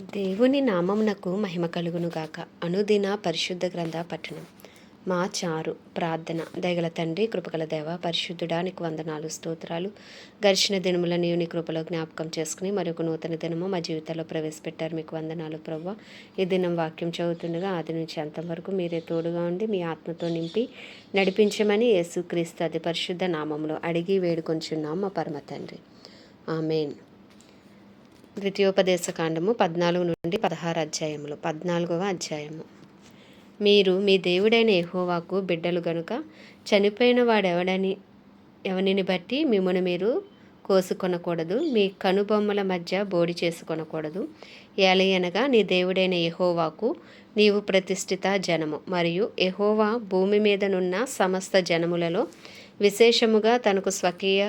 దేవుని నామమునకు మహిమ కలుగునుగాక అనుదిన పరిశుద్ధ గ్రంథ పట్టణం మా చారు ప్రార్థన. దయగల తండ్రి కృపగల దేవ పరిశుద్ధుడా నీకు వందనాలు స్తోత్రాలు. గడిచిన దినముల నీవు నీ కృపలో జ్ఞాపకం చేసుకుని మరొక నూతన దినము మా జీవితంలో ప్రవేశపెట్టారు మీకు వందనాలు ప్రవ్వ. ఈ దినం వాక్యం చదువుతుండగా ఆది నుంచి అంతవరకు మీరే తోడుగా ఉండి మీ ఆత్మతో నింపి నడిపించమని యేసుక్రీస్తు అతి పరిశుద్ధ నామంలో అడిగి వేడుకొంచున్నాం మా పరమ తండ్రి. ఆమెన్. ద్వితీయోపదేశ కాండము పద్నాలుగు నుండి పదహారు అధ్యాయములు. పద్నాలుగవ అధ్యాయము. మీరు మీ దేవుడైన ఎహోవాకు బిడ్డలు గనుక చనిపోయిన వాడెవడని ఎవనిని బట్టి మిమ్మను మీరు కోసుకొనకూడదు? మీ కనుబొమ్మల మధ్య బోడి చేసుకొనకూడదు? ఏలయనగా నీ దేవుడైన ఎహోవాకు నీవు ప్రతిష్ఠిత జనము మరియు ఎహోవా భూమి మీదనున్న సమస్త జనములలో విశేషముగా తనకు స్వకీయ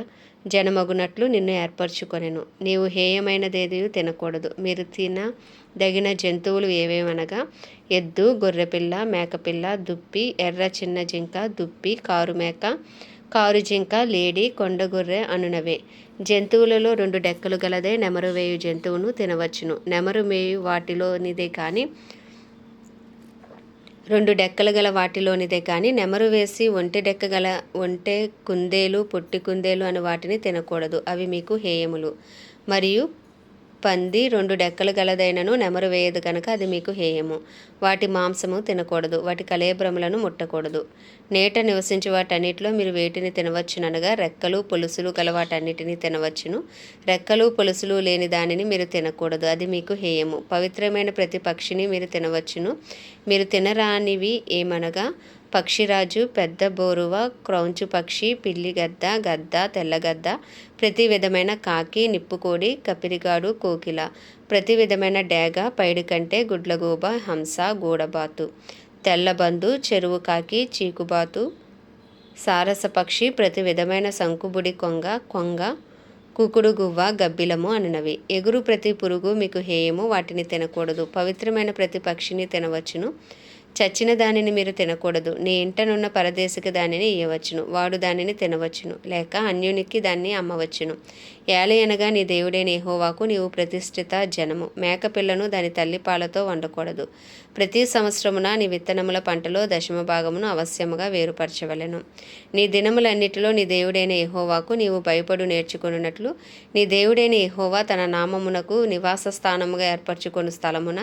జనమగునట్లు నిన్ను ఏర్పరచుకొనెను. నీవు హేయమైనదేది తినకూడదు. మీరు తినదగిన జంతువులు ఏవేమనగా ఎద్దు గొర్రెపిల్ల మేకపిల్ల దుప్పి ఎర్ర చిన్న జింక దుప్పి కారు మేక కారు జింక లేడి కొండగొర్రె అనునవే. జంతువులలో రెండు డెక్కలు గలదే నెమరు వేయు జంతువును తినవచ్చును. నెమరు మేయు వాటిలోనిదే కానీ రెండు డెక్కలు గల వాటిలోనిదే కానీ నెమరు వేసి ఒంటె డెక్క గల ఒంటె కుందేలు పొట్టి కుందేలు అని వాటిని తినకూడదు. అవి మీకు హేయములు. మరియు పంది రెండు డెక్కలు గలదైనను నెమరు వేయదు కనుక అది మీకు హేయము. వాటి మాంసము తినకూడదు. వాటి కలేబ్రములను ముట్టకూడదు. నేట నివసించే వాటన్నిటిలో మీరు వేటిని తినవచ్చుననగా రెక్కలు పులుసులు గల వాటన్నిటిని తినవచ్చును. రెక్కలు పులుసులు లేని దానిని మీరు తినకూడదు. అది మీకు హేయము. పవిత్రమైన ప్రతి పక్షిని మీరు తినవచ్చును. మీరు తినరానివి ఏమనగా? పక్షిరాజు పెద్ద బోరువ క్రౌంచు పక్షి పిల్లి గద్ద గద్ద తెల్లగద్ద ప్రతి విధమైన కాకి నిప్పుకోడి కపిరిగాడు కోకిల ప్రతి విధమైన డేగ పైడికంటే గుడ్లగూబ హంస గూడబాతు తెల్లబందు చెరువు కాకి చీకుబాతు సారస పక్షి ప్రతి విధమైన శంకుబుడి కొంగ కొంగ కుకుడు గువ్వ గబ్బిలము అనునవి. ఎగురు ప్రతి పురుగు మీకు హేయము వాటిని తినకూడదు. పవిత్రమైన ప్రతి పక్షిని తినవచ్చును. చచ్చిన దానిని మీరు తినకూడదు. నీ ఇంటనున్న పరదేశికి దానిని ఇయ్యవచ్చును. వాడు దానిని తినవచ్చును. లేక అన్యునికి దాన్ని అమ్మవచ్చును. ఏలయనగా నీ దేవుడైన ఎహోవాకు నీవు ప్రతిష్ఠిత జనము. మేకపిల్లను దాని తల్లి పాలతో వండకూడదు. ప్రతి సంవత్సరమున నీ విత్తనముల పంటలో దశమ భాగమును అవశ్యముగా వేరుపరచవలెను. నీ దినములన్నిటిలో నీ దేవుడైన ఎహోవాకు నీవు భయపడు నేర్చుకున్నట్లు నీ దేవుడైన ఎహోవా తన నామమునకు నివాస స్థానముగా ఏర్పరచుకొని స్థలమున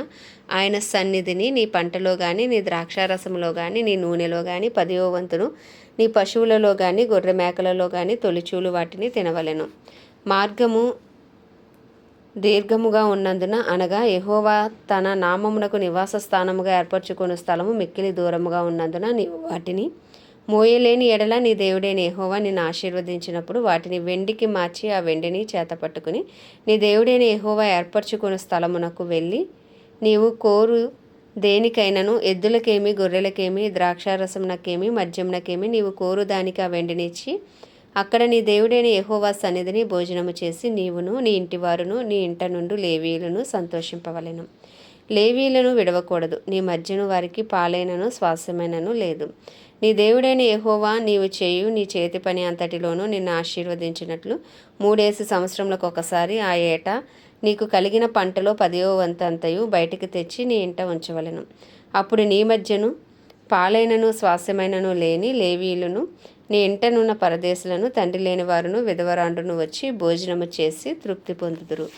ఆయన సన్నిధిని నీ పంటలో కానీ నీ ద్రాక్షారసములో కానీ నీ నూనెలో కానీ పదివ వంతును నీ పశువులలో కానీ గొర్రె మేకలలో కానీ తొలిచూలు వాటిని తినవలెను. మార్గము దీర్ఘముగా ఉన్నందున అనగా ఎహోవా తన నామమునకు నివాస స్థానముగా ఏర్పరచుకున్న స్థలము మిక్కిలి దూరముగా ఉన్నందున నీవు వాటిని మోయలేని ఎడల నీ దేవుడైన ఎహోవా నిన్ను ఆశీర్వదించినప్పుడు వాటిని వెండికి మార్చి ఆ వెండిని చేతపట్టుకుని నీ దేవుడైన ఎహోవా ఏర్పరచుకున్న స్థలమునకు వెళ్ళి నీవు కోరు దేనికైనను ఎద్దులకేమి గొర్రెలకేమి ద్రాక్షారసమునకేమి మద్యమునకేమి నీవు కోరు దానికి ఆ వెండినిచ్చి అక్కడ నీ దేవుడైన యహోవా సన్నిధిని భోజనము చేసి నీవును నీ ఇంటివారును నీ ఇంట నుండి లేవీయులను సంతోషింపవలెను. లేవీలను విడవకూడదు. నీ మధ్యను వారికి పాలైనను శ్వాసమైనను లేదు. నీ దేవుడైన యహోవా నీవు చేయు నీ చేతి పని అంతటిలోనూ నిన్ను ఆశీర్వదించినట్లు మూడేసి సంవత్సరములకు ఒకసారి ఆ ఏట నీకు కలిగిన పంటలో పదివ వంతంతయు బయటికి తెచ్చి నీ ఇంట ఉంచవలెను. అప్పుడు నీ మధ్యను పాలైనను స్వాస్యమైనను లేని లేవీయులను నీ ఇంటనున్న పరదేశులను తండ్రి లేని వారును విధవరాండును వచ్చి భోజనము చేసి తృప్తి పొందుదురు.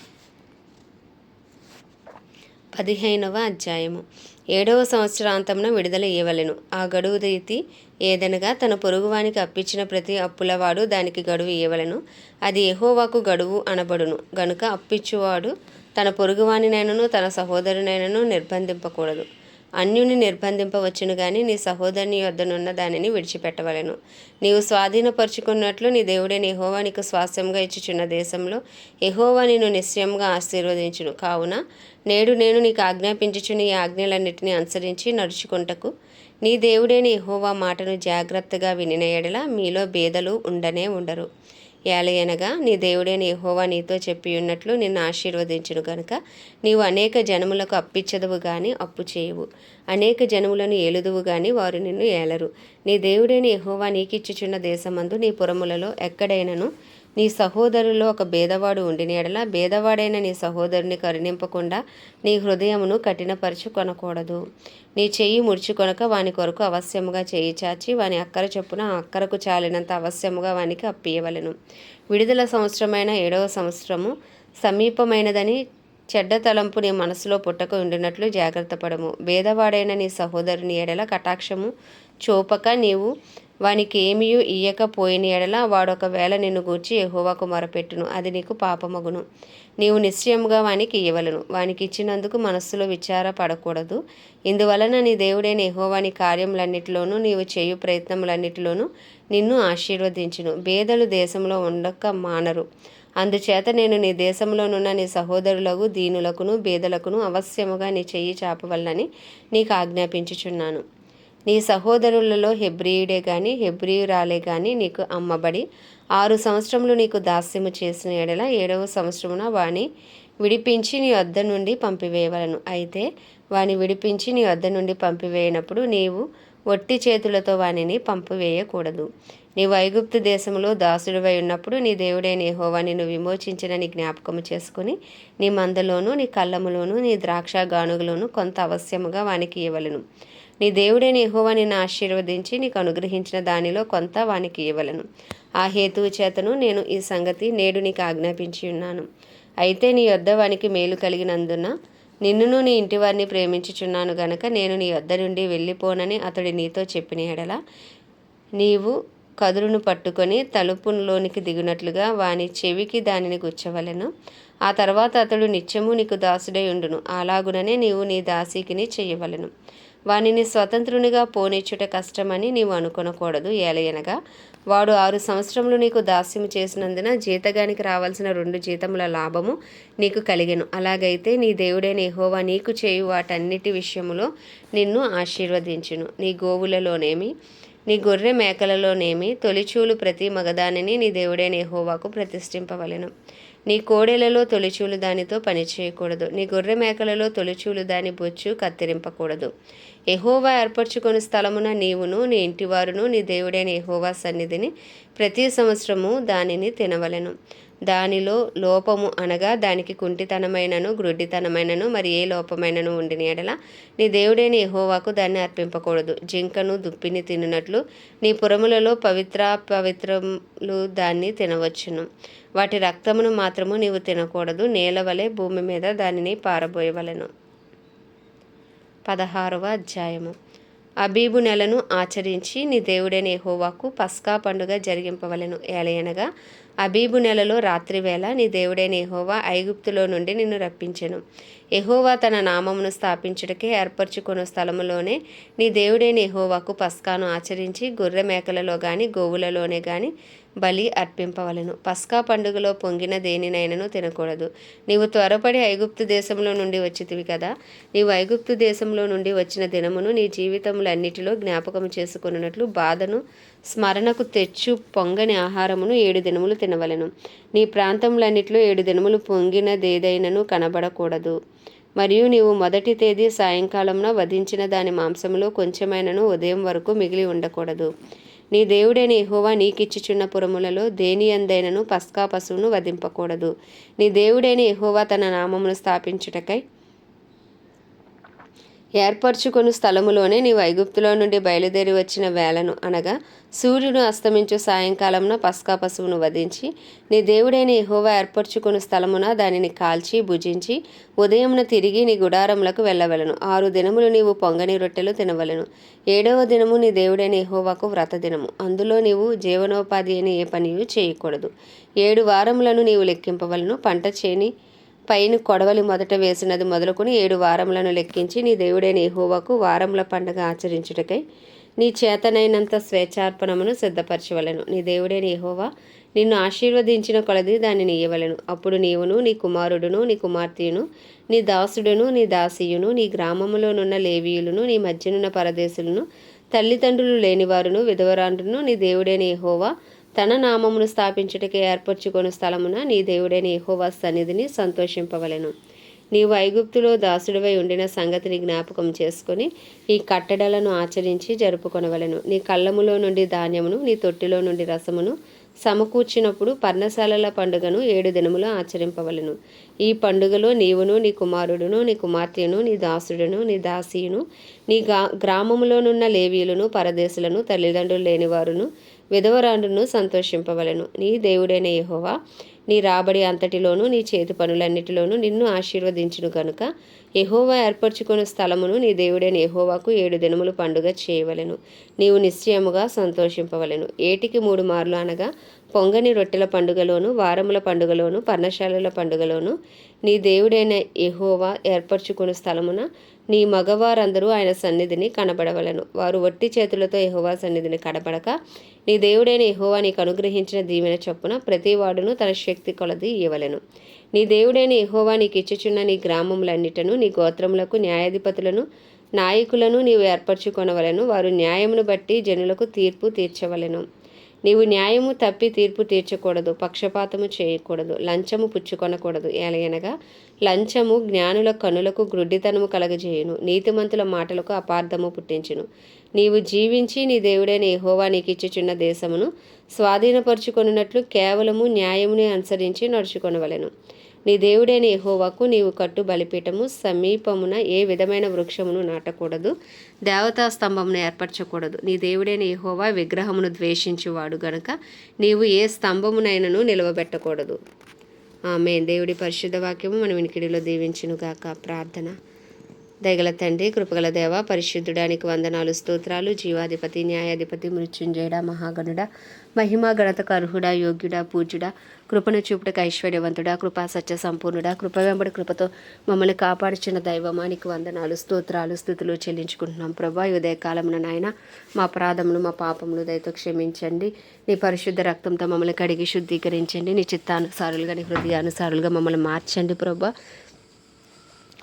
పదిహేనవ అధ్యాయము. ఏడవ సంవత్సరాంతమున విడుదల ఇవ్వలేను ఆ గడువు రీతి ఏదనగా తన పొరుగువానికి అప్పించిన ప్రతి అప్పులవాడు దానికి గడువు ఇవ్వలను అది ఎహోవాకు గడువు అనబడును. గనుక అప్పిచ్చువాడు తన పొరుగువానినైనను తన సహోదరునైనను నిర్బంధింపకూడదు. అన్యుని నిర్బంధింపవచ్చును గాని నీ సహోదరుని యొద్దనున్న దానిని విడిచిపెట్టవలెను. నీవు స్వాధీనపరుచుకున్నట్లు నీ దేవుడే ఎహోవా నీకు స్వాస్థ్యంగా ఇచ్చుచున్న దేశంలో ఎహోవా నిన్ను నిశ్చయంగా ఆశీర్వదించును. కావున నేడు నేను నీకు ఆజ్ఞాపించుచుని ఈ ఆజ్ఞలన్నిటిని అనుసరించి నడుచుకుంటకు నీ దేవుడైన ఎహోవా మాటను జాగ్రత్తగా వినిన ఎడల మీలో భేదలు ఉండనే ఉండరు. ఏలయనగా నీ దేవుడైన యెహోవా నీతో చెప్పి ఉన్నట్లు నిన్ను ఆశీర్వదించును గనుక. నీవు అనేక జనములకు అప్పిచ్చదువు కానీ అప్పు చేయవు. అనేక జనములను ఏలుదువు కానీ వారు నిన్ను ఏలరు. నీ దేవుడైన యెహోవా నీకిచ్చుచున్న దేశమందు నీ పురములలో ఎక్కడైనను నీ సహోదరులో ఒక భేదవాడు ఉండిన ఎడల భేదవాడైన నీ సహోదరుని కరుణింపకుండా నీ హృదయమును కఠినపరచు కొనకూడదు. నీ చెయ్యి ముడుచుకొనక వాని కొరకు అవశ్యముగా చేయి చాచి వాని అక్కర చొప్పున అక్కరకు చాలినంత అవశ్యముగా వానికి అప్పియవలను. విడుదల సంవత్సరమైన ఏడవ సంవత్సరము సమీపమైనదని చెడ్డ తలంపు నీ మనసులో పుట్టక ఉండినట్లు జాగ్రత్త పడము భేదవాడైన నీ సహోదరుని ఎడల కటాక్షము చూపక నీవు వానికి ఏమీ ఇయ్యకపోయిన ఎడల వాడొకవేళ నిన్ను గూర్చి ఎహోవాకు మొరపెట్టును అది నీకు పాపమగును. నీవు నిశ్చయముగా వానికి ఇయ్యవలను. వానికి ఇచ్చినందుకు మనస్సులో విచార పడకూడదు ఇందువలన నీ దేవుడైన ఎహోవాని కార్యములన్నిటిలోనూ నీవు చేయు ప్రయత్నములన్నిటిలోనూ నిన్ను ఆశీర్వదించును. బేదలు దేశంలో ఉండక మానరు. అందుచేత నేను నీ దేశంలోనున్న నీ సహోదరులకు దీనులకును బేదలకును అవశ్యముగా నీ చెయ్యి చాపవల్లని నీకు ఆజ్ఞాపించుచున్నాను. నీ సహోదరులలో హెబ్రియుడే కానీ హెబ్రియురాలే కానీ నీకు అమ్మబడి ఆరు సంవత్సరములు నీకు దాస్యము చేసిన ఎడల ఏడవ సంవత్సరమున వాణ్ణి విడిపించి నీ వద్ద నుండి పంపివేయవలను. అయితే వాని విడిపించి నీ వద్ద నుండి పంపివేయనప్పుడు నీవు ఒట్టి చేతులతో వానిని పంపివేయకూడదు. నీవు ఐగుప్తు దేశంలో దాసుడివై ఉన్నప్పుడు నీ దేవుడైన యెహోవా నిన్ను విమోచించిన నీ జ్ఞాపకము చేసుకుని నీ మందలోను నీ కళ్ళములోను నీ ద్రాక్ష గానుగలోను కొంత అవశ్యముగా వానికి ఇవ్వలను. నీ దేవుడైన యెహోవా నిన్ను ఆశీర్వదించి నీకు అనుగ్రహించిన దానిలో కొంత వానికి ఇవ్వలను. ఆ హేతువు చేతను నేను ఈ సంగతి నేడు నీకు ఆజ్ఞాపించి ఉన్నాను. అయితే నీ యొద్ద వానికి మేలు కలిగినందున నిన్నును నీ ఇంటివారిని ప్రేమించుచున్నాను గనక నేను నీ యొద్ద నుండి వెళ్ళిపోనని అతడు నీతో చెప్పిన ఎడల నీవు కదురును పట్టుకొని తలుపులోనికి దిగునట్లుగా వాని చెవికి దానిని గుచ్చవలెను. ఆ తర్వాత అతడు నిత్యము నీకు దాసుడై ఉండును. అలాగుననే నీవు నీ దాసీకిని చేయవలెను. వానిని స్వతంత్రునిగా పోనిచ్చుట కష్టమని నీవు అనుకొనకూడదు ఏలయనగా. వాడు ఆరు సంవత్సరములు నీకు దాస్యం చేసినందున జీతగానికి రావాల్సిన రెండు జీతముల లాభము నీకు కలిగెను. అలాగైతే నీ దేవుడైన యెహోవా నీకు చేయు వాటన్నిటి విషయములో నిన్ను ఆశీర్వదించును. నీ గోవులలోనేమి నీ గొర్రె మేకలలోనేమి తొలిచూలు ప్రతి మగదానిని నీ దేవుడైన యెహోవాకు ప్రతిష్ఠింపవలెను. నీ కోడెలలో తొలిచూలు దానితో పని చేయకూడదు నీ గొర్రె మేకలలో తొలిచూలు దాని బొచ్చు కత్తిరింపకూడదు. ఎహోవా ఏర్పరచుకొని స్థలమున నీవును నీ ఇంటివారును నీ దేవుడైన ఎహోవా సన్నిధిని ప్రతి సంవత్సరము దానిని తినవలెను. దానిలో లోపము అనగా దానికి కుంటితనమైనను గ్రుడ్డితనమైనను మరి ఏ లోపమైనను ఉండిన ఎడల నీ దేవుడైన ఎహోవాకు దాన్ని అర్పింపకూడదు. జింకను దుప్పిని తినునట్లు నీ పురములలో పవిత్ర పవిత్రములు దాన్ని తినవచ్చును. వాటి రక్తమును మాత్రము నీవు తినకూడదు. నేల వలె భూమి మీద దానిని పారబోయవలెను. పదహారవ అధ్యాయము. అబీబు నెలను ఆచరించి నీ దేవుడైన యెహోవాకు పస్కా పండుగ జరిగింపవలెను ఏలయనగా అబీబు నెలలో రాత్రివేళ నీ దేవుడైన ఎహోవా ఐగుప్తులో నుండి నిన్ను రప్పించెను. ఎహోవా తన నామమును స్థాపించుటకే ఏర్పరచుకున్న స్థలములోనే నీ దేవుడైన ఎహోవాకు పస్కాను ఆచరించి గొర్రె మేకలలో గాని గోవులలోనే గాని బలి అర్పింపవలను. పస్కా పండుగలో పొంగిన దేనినైనను తినకూడదు. నీవు త్వరపడి ఐగుప్తు దేశంలో నుండి వచ్చితివి కదా. నీవు ఐగుప్తు దేశంలో నుండి వచ్చిన దినమును నీ జీవితములన్నిటిలో జ్ఞాపకం చేసుకున్నట్లు బాధను స్మరణకు తెచ్చు పొంగని ఆహారమును ఏడు దినములు తినవలెను. నీ ప్రాంతములన్నిటిలో ఏడు దినములు పొంగినదేదైనను కనబడకూడదు. మరియు నీవు మొదటి తేదీ సాయంకాలంలో వధించిన దాని మాంసములో కొంచెమైనను ఉదయం వరకు మిగిలి ఉండకూడదు. నీ దేవుడైన యహోవా నీకిచ్చుచున్న పురములలో దేని అందైనను పస్కా పశువును వధింపకూడదు. నీ దేవుడైన యహోవా తన నామమును స్థాపించుటకై ఏర్పరచుకొను స్థలములోనే నీవు ఐగుప్తులో నుండి బయలుదేరి వచ్చిన వేళను అనగా సూర్యుడు అస్తమించు సాయంకాలమున పస్కా పశువును వధించి నీ దేవుడైన ఎహోవా ఏర్పరచుకుని స్థలమున దానిని కాల్చి భుజించి ఉదయమున తిరిగి నీ గుడారములకు వెళ్ళవలను. ఆరు దినములు నీవు పొంగని రొట్టెలు తినవలను. ఏడవ దినము నీ దేవుడైన ఎహోవాకు వ్రత దినము. అందులో నీవు జీవనోపాధి అని ఏ పనియు చేయకూడదు. ఏడు వారములను నీవు లెక్కింపవలను. పంట చేని పైన కొడవలి మొదట వేసినది మొదలుకొని ఏడు వారములను లెక్కించి నీ దేవుడైన ఎహోవాకు వారముల పండగ ఆచరించుటకై నీ చేతనైనంత స్వేచ్ఛార్పణమును సిద్ధపరచవలను. నీ దేవుడైన యెహోవా నిన్ను ఆశీర్వదించిన కొలది దానిని ఇయ్యవలను అప్పుడు నీవును నీ కుమారుడును నీ కుమార్తెయును నీ దాసుడును నీ దాసీయును నీ గ్రామములోనున్న లేవీయులను నీ మధ్యనున్న పరదేశులను తల్లిదండ్రులు లేనివారును విధవరాండ్రును నీ దేవుడైన ఎహోవా తన నామమును స్థాపించుటకే ఏర్పరచుకొని స్థలమున నీ దేవుడైన యెహోవా సన్నిధిని సంతోషింపవలెను. నీవు ఐగుప్తులో దాసుడివై ఉండిన సంగతిని జ్ఞాపకం చేసుకొని ఈ కట్టడలను ఆచరించి జరుపుకొనవలెను. నీ కళ్ళములో నుండి ధాన్యమును నీ తొట్టిలో నుండి రసమును సమకూర్చినప్పుడు పర్ణశాలల పండుగను ఏడు దినములు ఆచరింపవలను. ఈ పండుగలో నీవును నీ కుమారుడును నీ కుమార్తెను నీ దాసుడును నీ దాసీయును నీ గా గ్రామములోనున్న లేవీయులను పరదేశులను తల్లిదండ్రులు లేనివారును విధవరాండును సంతోషింపవలను. నీ దేవుడైన యహోవా నీ రాబడి అంతటిలోనూ నీ చేతి పనులన్నిటిలోనూ నిన్ను ఆశీర్వదించును కనుక ఎహోవా ఏర్పరచుకున్న స్థలమును నీ దేవుడైన ఎహోవాకు ఏడు దినములు పండుగ చేయవలెను. నీవు నిశ్చయముగా సంతోషింపవలెను. ఏటికి మూడు మార్లు అనగా పొంగని రొట్టెల పండుగలోను వారముల పండుగలోను పర్ణశాలల పండుగలోను నీ దేవుడైన ఎహోవా ఏర్పరచుకున్న స్థలమున నీ మగవారందరూ ఆయన సన్నిధిని కనబడవలను. వారు వట్టి చేతులతో ఎహోవా సన్నిధిని కనబడక నీ దేవుడైన ఎహోవా నీకు అనుగ్రహించిన దీవెన చొప్పున ప్రతివాడును తన శక్తి కొలది ఇవ్వలను. నీ దేవుడైన ఎహోవా నీకు ఇచ్చుచున్న నీ గ్రామములన్నిటను నీ గోత్రములకు న్యాయాధిపతులను నాయకులను నీవు ఏర్పరచుకొనవలను. వారు న్యాయమును బట్టి జనులకు తీర్పు తీర్చవలెను. నీవు న్యాయము తప్పి తీర్పు తీర్చకూడదు పక్షపాతము చేయకూడదు లంచము పుచ్చుకొనకూడదు. ఎలాగనగా లంచము జ్ఞానుల కనులకు గ్రుడ్డితనము కలగజేయును నీతిమంతుల మాటలకు అపార్థము పుట్టించును. నీవు జీవించి నీ దేవుడైన ఎహోవా నీకు ఇచ్చుచున్న దేశమును స్వాధీనపరుచుకొనున్నట్లు కేవలము న్యాయముని అనుసరించి నడుచుకొనవలెను. నీ దేవుడైన యహోవాకు నీవు కట్టు బలిపీఠము సమీపమున ఏ విధమైన వృక్షమును నాటకూడదు దేవతా స్తంభమును ఏర్పరచకూడదు. నీ దేవుడైన యహోవా విగ్రహమును ద్వేషించువాడు గనుక నీవు ఏ స్తంభమునైనను నిలవబెట్టకూడదు. ఆమె దేవుడి పరిశుద్ధ వాక్యము మన వినికిడిలో దీవించునుగాక. ప్రార్థన. దయగల తండ్రి కృపగల దేవ పరిశుద్ధుడానికి వందనాలు స్తోత్రాలు. జీవాధిపతి న్యాయాధిపతి మృత్యుంజయుడ మహాగణుడ మహిమా గణతకు అర్హుడ యోగ్యుడ పూజ్యుడ కృపను చూపుటకు ఐశ్వర్యవంతుడ కృపా సత్య సంపూర్ణుడ కృప వెంబడి కృపతో మమ్మల్ని కాపాడుచున్న దైవమానికి వందనాలు స్తోత్రాలు స్థుతులు చెల్లించుకుంటున్నాం. ప్రభా ఈ ఉదయకాలమున నాయన మా అపరాధములు మా పాపములు దయతో క్షమించండి. నీ పరిశుద్ధ రక్తంతో మమ్మల్ని కడిగి శుద్ధీకరించండి. నీ చిత్తానుసారులుగా నీ హృదయానుసారులుగా మమ్మల్ని మార్చండి ప్రభా.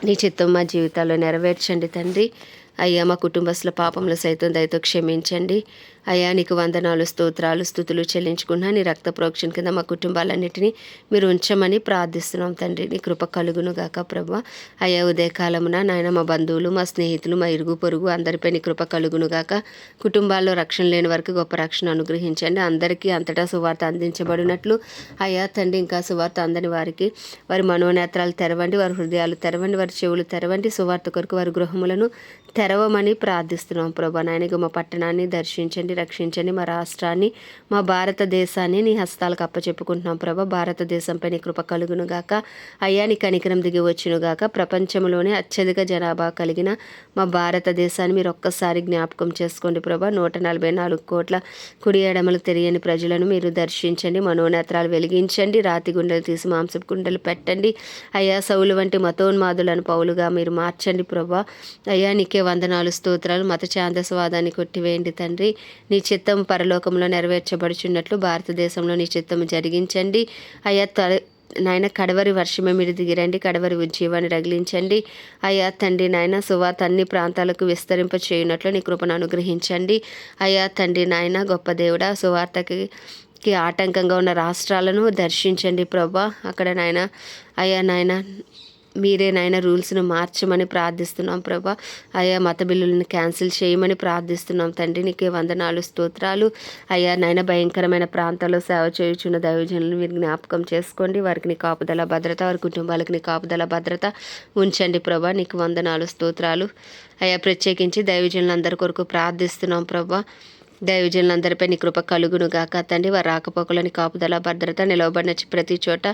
నీ చిత్తం మా జీవితాల్లో నెరవేర్చండి తండ్రి. అయ్యా మా కుటుంబస్తుల పాపంలో సైతం దయతో క్షమించండి. అయ్యా నీకు వందనాలు స్తోత్రాలు స్థుతులు చెల్లించుకున్నా నీ రక్త ప్రోక్షణ కింద మా కుటుంబాలన్నింటినీ మీరు ఉంచమని ప్రార్థిస్తున్నాం తండ్రి. నీ కృప కలుగును గాక ప్రభా. అయ్యా ఉదయకాలమున నాయన మా బంధువులు మా స్నేహితులు మా ఇరుగు పొరుగు అందరిపై నీ కృప కలుగును గాక. కుటుంబాల్లో రక్షణ లేని వారికి గొప్ప రక్షణ అనుగ్రహించండి. అందరికీ అంతటా సువార్త అందించబడినట్లు. అయ్యా తండ్రి ఇంకా సువార్త అందని వారికి వారి మనోనేత్రాలు తెరవండి వారి హృదయాలు తెరవండి వారి చెవులు తెరవండి సువార్త కొరకు వారి గృహములను తెరవమని ప్రార్థిస్తున్నాం ప్రభా. నాయన మా పట్టణాన్ని దర్శించండి రక్షించండి మా రాష్ట్రాన్ని మా భారతదేశాన్ని నీ హస్తాలకు అప్పచెప్పుకుంటున్నాం ప్రభా. భారతదేశంపై నీ కృప కలుగును గాక అయ్యా నీ కనికరం దిగి వచ్చును గాక ప్రపంచంలోనే అత్యధిక జనాభా కలిగిన మా భారతదేశాన్ని మీరు ఒక్కసారి జ్ఞాపకం చేసుకోండి ప్రభా. నూట నలభై నాలుగు కోట్ల కుడి ఎడమలు తెలియని ప్రజలను మీరు దర్శించండి మనోనేత్రాలు వెలిగించండి రాతి గుండెలు తీసి మాంసపు గుండెలు పెట్టండి. అయ్యా సౌలు వంటి మతోన్మాదులను పౌలుగా మీరు మార్చండి ప్రభా. అయ్యా నీకే వందనాలు స్తోత్రాలు. మత ఛాందస్వాదాన్ని కొట్టివేయండి తండ్రి. నీ చిత్తం పరలోకంలో నెరవేర్చబడుచున్నట్లు భారతదేశంలో నీ చిత్తం జరిగించండి. అయ్యా త నాయన కడవరి వర్షమే మీరు దిగిరండి. కడవరి ఉజ్జీవాన్ని రగిలించండి. అయ్యా తండ్రి నాయన సువాత అన్ని ప్రాంతాలకు విస్తరింప చేయనట్లు నీ కృపను అనుగ్రహించండి. అయ్యా తండ్రి నాయన గొప్ప దేవుడా సువార్తకి కి ఆటంకంగా ఉన్న రాష్ట్రాలను దర్శించండి ప్రభా. అక్కడ నాయన అయ్యా నాయన మీరే నాయన రూల్స్ను మార్చమని ప్రార్థిస్తున్నాం ప్రభా. అయ్యా మత బిల్లులను క్యాన్సిల్ చేయమని ప్రార్థిస్తున్నాం తండ్రి. నీకే వందనాలు స్తోత్రాలు. అయ్యా నాయన భయంకరమైన ప్రాంతాల్లో సేవ చేయుచున్న దైవజనులు మీరు జ్ఞాపకం చేసుకోండి. వారికి నీ కాపుదల భద్రత వారి కుటుంబాలకు నీ కాపుదల భద్రత ఉంచండి ప్రభా. నీకు వందనాలు స్తోత్రాలు. అయ్యా ప్రత్యేకించి దైవజనులందరి కొరకు ప్రార్థిస్తున్నాం ప్రభా. దైవజనులందరిపై నీ కృప కలుగును గాక తండ్రి. వారి రాకపోకలని కాపుదల భద్రత నిలవబడిన ప్రతి చోట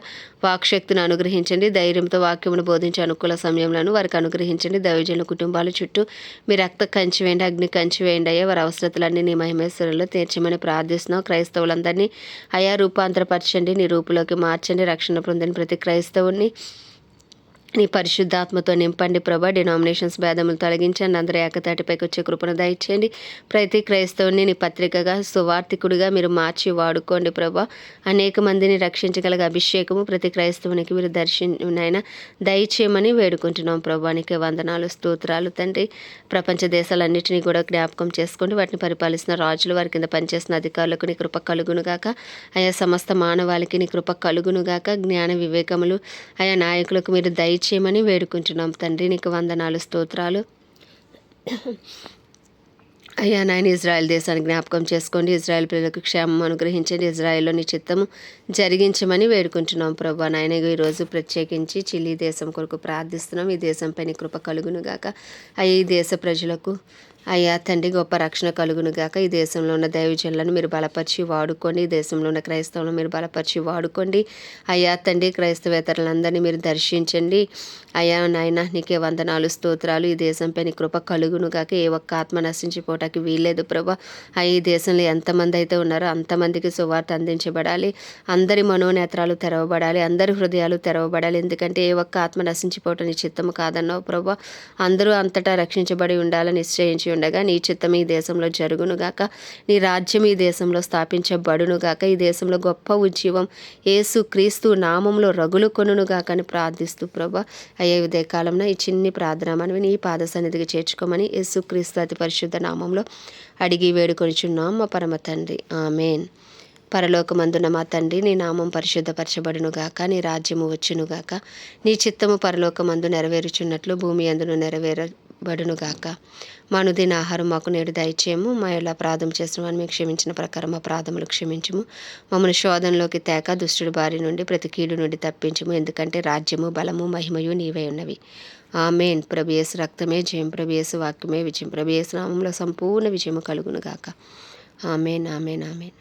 వాక్శక్తిని అనుగ్రహించండి. ధైర్యంతో వాక్యమును బోధించే అనుకూల సమయంలో వారికి అనుగ్రహించండి. దైవజనుల కుటుంబాల చుట్టూ మీ రక్త కంచి వేయండి అగ్ని కంచి వేయండి. అయ్యా వారి అవసరతలన్నీ నీ మహిమేశ్వరంలో తీర్చమని ప్రార్థిస్తున్నాం. క్రైస్తవులందరినీ అయా రూపాంతరపరచండి. నీ రూపులోకి మార్చండి. రక్షణ పొందిన ప్రతి క్రైస్తవుని నీ పరిశుద్ధాత్మతో నింపండి ప్రభా. డినామినేషన్స్ భేదములు తొలగించండి. అందరూ ఏకతాటిపైకి వచ్చే కృపను దయచేయండి. ప్రతి క్రైస్తవుని నీ పత్రికగా సువార్థికుడిగా మీరు మార్చి వాడుకోండి ప్రభా. అనేక మందిని రక్షించగలిగే అభిషేకము ప్రతి క్రైస్తవునికి మీరు దర్శనైనా దయచేయమని వేడుకుంటున్నాం ప్రభానికి వందనాలు స్తోత్రాలు తండ్రి. ప్రపంచ దేశాలన్నింటినీ కూడా జ్ఞాపకం చేసుకోండి. వాటిని పరిపాలిస్తున్న రాజులు వారి కింద పనిచేస్తున్న అధికారులకు నీ కృప కలుగునుగాక ఆయా సమస్త మానవాళికి నీ కృప కలుగునుగాక జ్ఞాన వివేకములు ఆయా నాయకులకు మీరు దయ దయచేయమని వేడుకుంటున్నాం. తండ్రి నీకు వందనాలు స్తోత్రాలు. అయ్యా నాయన ఇజ్రాయెల్ దేశాన్ని జ్ఞాపకం చేసుకోండి. ఇజ్రాయెల్ పిల్లలకు క్షేమం అనుగ్రహించండి. ఇజ్రాయెల్లో నీ చిత్తము జరిగించమని వేడుకుంటున్నాం. ప్రభా నాయన ఈరోజు ప్రత్యేకించి చిల్లీ దేశం కొరకు ప్రార్థిస్తున్నాం. ఈ దేశంపై నీ కృప కలుగును గాక అయ్యా ఈ దేశ ప్రజలకు అయ్యా తండ్రి గొప్ప రక్షణ కలుగును గాక. ఈ దేశంలో ఉన్న దైవజనులను మీరు బలపరిచి వాడుకోండి. ఈ దేశంలో ఉన్న క్రైస్తవులను మీరు బలపరిచి వాడుకోండి. అయ్యా తండ్రి క్రైస్తవేతరులందరినీ మీరు దర్శించండి. అయ్యా నాయన నీకే వందనాలు స్తోత్రాలు. ఈ దేశంపై నీ కృప కలుగును గాక. ఏ ఒక్క ఆత్మ నశించిపోవటానికి వీల్లేదు ప్రభా. ఆ ఈ దేశంలో ఎంతమంది అయితే ఉన్నారో అంతమందికి సువార్త అందించబడాలి. అందరి మనోనేత్రాలు తెరవబడాలి. అందరి హృదయాలు తెరవబడాలి. ఎందుకంటే ఏ ఒక్క ఆత్మ నశించిపోవటం నీ చిత్తము కాదన్నావు ప్రభా. అందరూ అంతటా రక్షించబడి ఉండాలని నిశ్చయించి ఉండగా నీ చిత్తం ఈ దేశంలో జరుగునుగాక నీ రాజ్యం ఈ దేశంలో స్థాపించబడునుగాక ఈ దేశంలో గొప్ప ఉజ్జీవం యేసు క్రీస్తు నామంలో రగులు కొనుగాక అని ప్రార్థిస్తూ ప్రభా అయ్యే ఉదయ కాలంలో ఈ చిన్ని ప్రార్థన మనవి నీ పాద సన్నిధికి చేర్చుకోమని యేసు క్రీస్తు అతి పరిశుద్ధ నామంలో అడిగి వేడుకొనిచున్నాం. మా పరమ తండ్రి ఆమెన్. పరలోకమందున మా తండ్రి నీ నామం పరిశుద్ధపరచబడునుగాక నీ రాజ్యము వచ్చునుగాక నీ చిత్తము పరలోకమందు నెరవేరుచున్నట్లు భూమి అందును నెరవేరబడునుగాక మనుదిన ఆహారం మాకు నేడు దయచేయము మా ఎలా ప్రాధం చేసిన వారిని క్షమించిన ప్రకారం మా ప్రాధములు క్షమించము. మమ్మల్ని శోధనలోకి తేక దుష్టుడి బారి నుండి ప్రతి కీడు నుండి తప్పించము ఎందుకంటే రాజ్యము బలము మహిమయు నీవై ఉన్నవి. ఆమెన్. ప్రభేసు రక్తమే జయం ప్రభేసు వాక్యమే విజయం ప్రభేసు నామంలో సంపూర్ణ విజయము కలుగునుగాక. Amen amen amen.